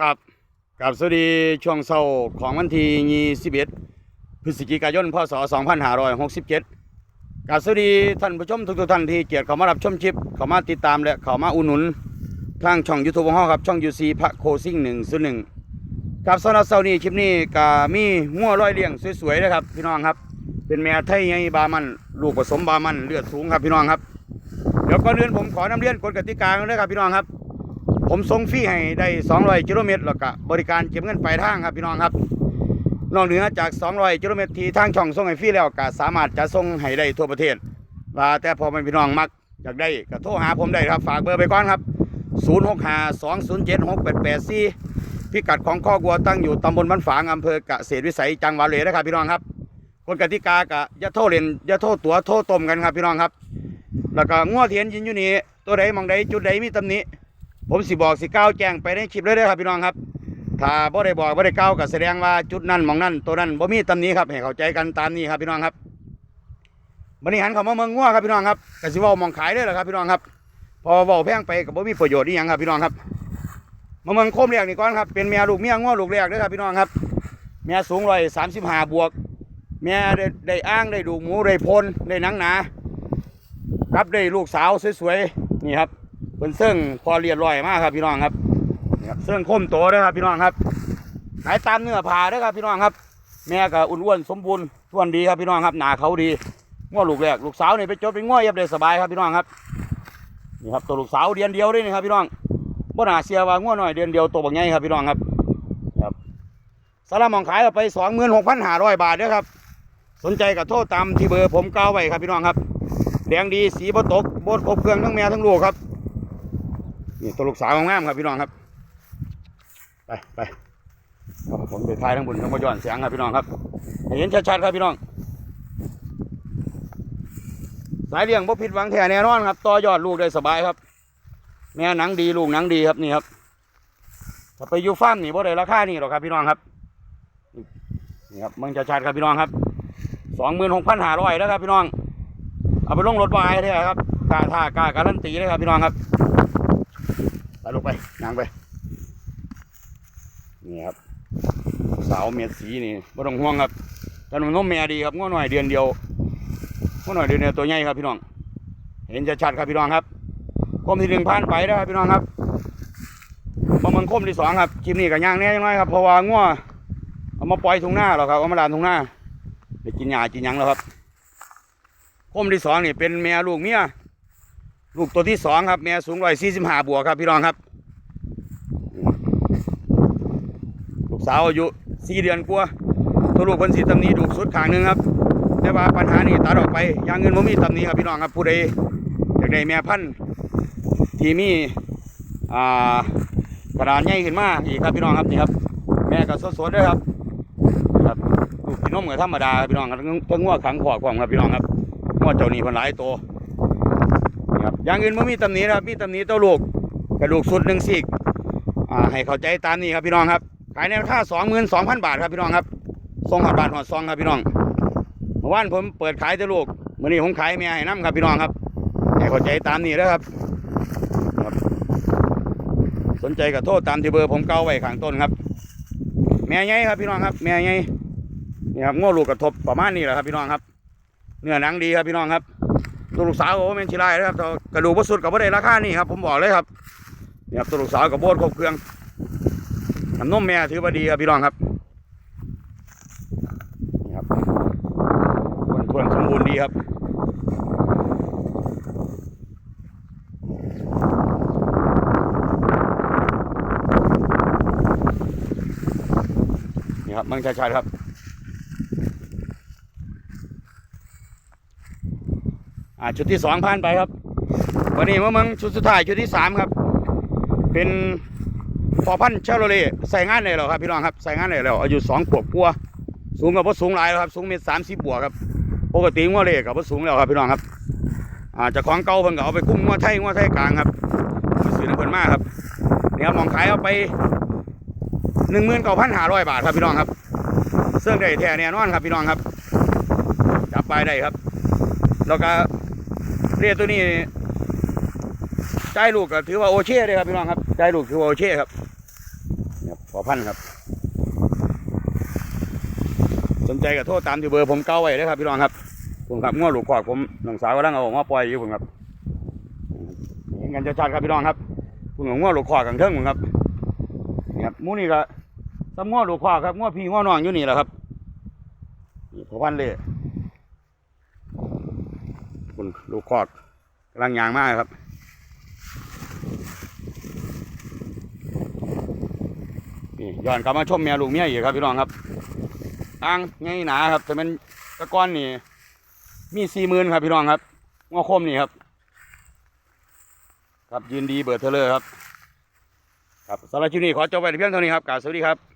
ครับกับสวัสดีช่วงเช้าของวันที่21พฤศจิกายนพศ2567กับสวัสดีท่านผู้ชมทุกๆท่านที่เกียรติเข้ามารับชมคลิปเข้ามาติดตามและเข้ามาอุดหนุนทางช่อง YouTube ของเราครับช่อง UC พระโคซิ่ง101ครับสำหรับเช้านี้คลิปนี้ก็มีงัวร้อยเลี้ยงสวยๆนะครับ พี่น้องครับ เป็นแม่ไทยใหญ่บามันลูกผสมบามันเลือดสูงครับพี่น้องครับเดี๋ยวก่อนอื่นผมขอนำเรียนกฎกติกากันด้วยครับพี่น้องครับ ผมส่งฟรีให้ได้ 200กิโลเมตรแล้วก็บริการเก็บเงินปลายทางครับพี่น้องครับ นอกเหนือจาก 200กิโลเมตรที่ทางช่องส่งให้ฟรีแล้วก็สามารถจะส่งให้ได้ทั่วประเทศว่าแต่พอแม่พี่น้องมักอยากได้ก็โทรหาผมได้ครับฝากเบอร์ไปก่อนครับ 0652076884 พิกัดของข้อกัวตั้งอยู่ตำบลบ้านฝางอำเภอกเกษตรวิสัยจังหวัดเลยนะครับพี่น้องครับกฎกติกากะอย่าโทษเล่นอย่าโทษตัวโทษตมกันครับพี่น้องครับ แล้วก็งัวเทียนยินอยู่นี่ตัวใดมองใดจุดใดมีตำหนิ ผมสิบอกสิก้าวแจ้งไปในคลิปเลยด้อครับพี่น้องครับ ถ้าบ่ได้บอกบ่ได้ก้าวก็แสดงว่าจุดนั้นมองนั้นตัวนั้นบ่มีตำหนิครับให้เข้าใจกันตามนี้ครับพี่น้องครับบัดนี้หันเข้ามาเมืองงัวครับพี่น้องครับกสิว้ามองขายเด้อล่ะครับพี่น้องครับ พอว้าแพงไปก็บ่มีประโยชน์อีหยังครับพี่น้องครับมาเมืองโคมแรกนี่ก่อนครับเป็นแม่ลูกเมียงัวลูกแรกด้อครับพี่น้องครับแม่สูง135บห้าบวกแม่ได้ได้อ้างได้ดูหมูได้พลได้นังหนาครับได้ลูกสาวสวยๆนี่ครับ เป็นเสื่องพอเรียนร้อยมากครับพี่น้องครับนี่ครับเสื่องคมโตด้วยครับพี่น้องครับขายตามเนื้อผ่าด้วยครับพี่น้องครับ แม่ก็อ้วนๆสมบูรณ์ท้วนดีครับพี่น้องครับหนาเขาดีง้อลูกแรกลูกสาวนี่ไปจดเป็นง้อเย็บได้สบายครับพี่น้องครับนี่ครับตัวลูกสาวเดือนเดียวด้วยนี่ครับพี่น้องบ่หนาเสียว่าง้อหน่อยเดือนเดียวตัวบางไงครับพี่น้องครับครับสาระมองขายเราไปสองหมื่นหกพันห้าร้อยบาทเด้อครับ สนใจก็โทรตามที่เบอร์ผมกล่าวไว้ครับพี่น้องครับแดงดีสีบ่ตกบดครบเครื่องทั้งแม่ทั้งลูกครับ นี่ตัวลูกสาวงามครับพี่น้องครับ ไปไปผมไปถ่ายทั้งบนทั้งบนย้อนเสียงครับพี่น้องครับเห็นชัดๆครับพี่น้อง สายเลี้ยงบ่ผิดหวังแท้แน่นอนครับต่อยอดลูกได้สบายครับ แม่หนังดีลูกหนังดีครับนี่ครับถ้าไปอยู่ฟาร์มนี่บ่ได้ราคานี่หรอกครับพี่น้องครับนี่ครับมืองชัดๆครับพี่น้องครับสองหมื่นหกพันห้าร้อยแล้วครับพี่น้อง เอาไปลงรถวายเลยครับกาท่ากาการันตีเลยครับพี่น้องครับ ไปลงไปนางไป นี่ครับ สาวเมียสีนี่ไม่ต้องห่วงครับแต่หนุ่มนมแม่ดีครับง้อหน่อยเดือนเดียวง้อหน่อยเดือนเดียวตัวใหญ่ครับพี่น้อง เห็นจะชัดครับพี่น้องครับคมที่หนึ่งผ่านไปแล้วครับพี่น้องครับมาเมืองคมที่สองครับคลิปนี้กับย่างแน่ยังน้อยครับเพราะว่าง้อเอามาปล่อยทุ่งหน้าหรอครับเอามาลานทุ่งหน้าได้กินหญ้ากินหยังแล้วครับคมที่สองนี่เป็นแม่ลูกเมีย ลูกตัวที่สองครับ แม่สูงร้อยสี่สิบห้าบวกครับพี่น้องครับ ลูกสาวอายุสี่เดือนกว่าตัวลูกคนสีตำหนี้ดูสุดขางหนึ่งครับ แต่ว่าปัญหานี่ตัดออกไปยางเงินผมมีตำหนี้ครับพี่น้องครับผู้ใดอยากได้แม่พันธุ์ที่มีอ่ากระดานใหญ่ขึ้นมาอีกครับพี่น้องครับนี่ครับ แม่ก็สดๆด้วยครับครับลูกพี่นมก็ธรรมดาครับพี่น้องครับทั้งงัวขังขวากความครับพี่น้องครับงัวเจ้านี่คนหลายตัว ครับอย่างอื่นไม่มีตำหนิครับมีตำหนิตัวลูกกระดูกสุดหนึ่งซีกอ่าให้เข้าใจตามนี้ครับพี่น้องครับขายในราคาสองหมื่นสองพันบาทครับพี่น้องครับส่งหอดบาทหอดซองครับพี่น้องเมื่อวานผมเปิดขายเตัวลูกเมื่อนี้ผมขายแม่ให้น้ำครับพี่น้องครับให้เข้าใจตามนี้นะครับครับ สนใจก็โทษตามที่เบอร์ผมเก้าไว้ข้างต้นครับแม่ใหญ่ครับพี่น้องครับแม่ใหญ่นี่ครับง้อลูกกระทบประมาณนี้แหละครับพี่น้องครับ เนื้อหนังดีครับพี่น้องครับ ตัวลูกสาวก็บ่แม่นชิไลนะครับกระดูกประสุดกับบ่ได้ราคานี่ครับผมบอกเลยครับนี่ครับตัวลูกสาวกับโบดครบเครื่องน้ำนมแม่ถือว่าดีครับพี่น้องครับนี่ครับทวนสมบูรณ์ดีครับนี่ครับมังชาๆครับ อ่าชุดที่สองผ่านไปครับ วันนี้มาเมืองชุดสุดท้ายชุดที่สามครับ เป็นพอพันเชลโลเล่ใส่งานได้แล้วครับพี่น้องครับใส่งานได้แล้วอายุสองขวบกว่าสูงกับว่าสูงหลายแล้วครับ สูงเมตรสามสิบบวกครับปกติงัวเล่กับว่าสูงแล้วครับพี่น้องครับอ่าจากของเก่าเพิ่นก็เอาไปคุ้มงัวไทยงัวไทยกลางครับซื้อน้ำเพิ่นมากครับเนี่ยมองขายเอาไปหนึ่งหมื่นเก้าพันห้าร้อยบาทครับพี่น้องครับเสื้อได้แท้แน่นอนครับพี่น้องครับ จับไปได้ครับ แล้วก็ เรียตัวนี้ใจายลูกก็ถือว่าโอเช่เลยครับพี่น้องครับใจายลูกถือว่าโอเช่ครับนี่ครับพอพันธ์ครับ สนใจก็โทษตามที่เบอร์ผมเก้าไว้เลยครับพี่น้องครับผมครับง้อหลูกกอกผมหน้องสาวกำลังเอาออกมาปล่อยอยู่ผมครับเห็นกันชัดครับพี่น้องครับผมกับง้อหลูกกอกกันเทิงผมครับนี่ครับมูนี่ก็ซ้ำง้อหลูกกอกครับง้อพี่ง้อน้องอยู่นี่แหละครับนี่พอพันธ์เลย คุณลูกกอกกำลังยางมากครับ นี่ย้อนกลับมาชมแม่ลูกเมียอีกครับพี่น้องครับอ่างไงหนาครับแต่มันตะก้อนนี่ มีสี่หมื่นครับพี่น้องครับงอคมนี่ครับ ครับยืนดีเบิดเทเลอร์ครับ ครับสำหรับคลิปนี้ขอจบไว้เพียงเท่านี้ครับกราบสวัสดีครับ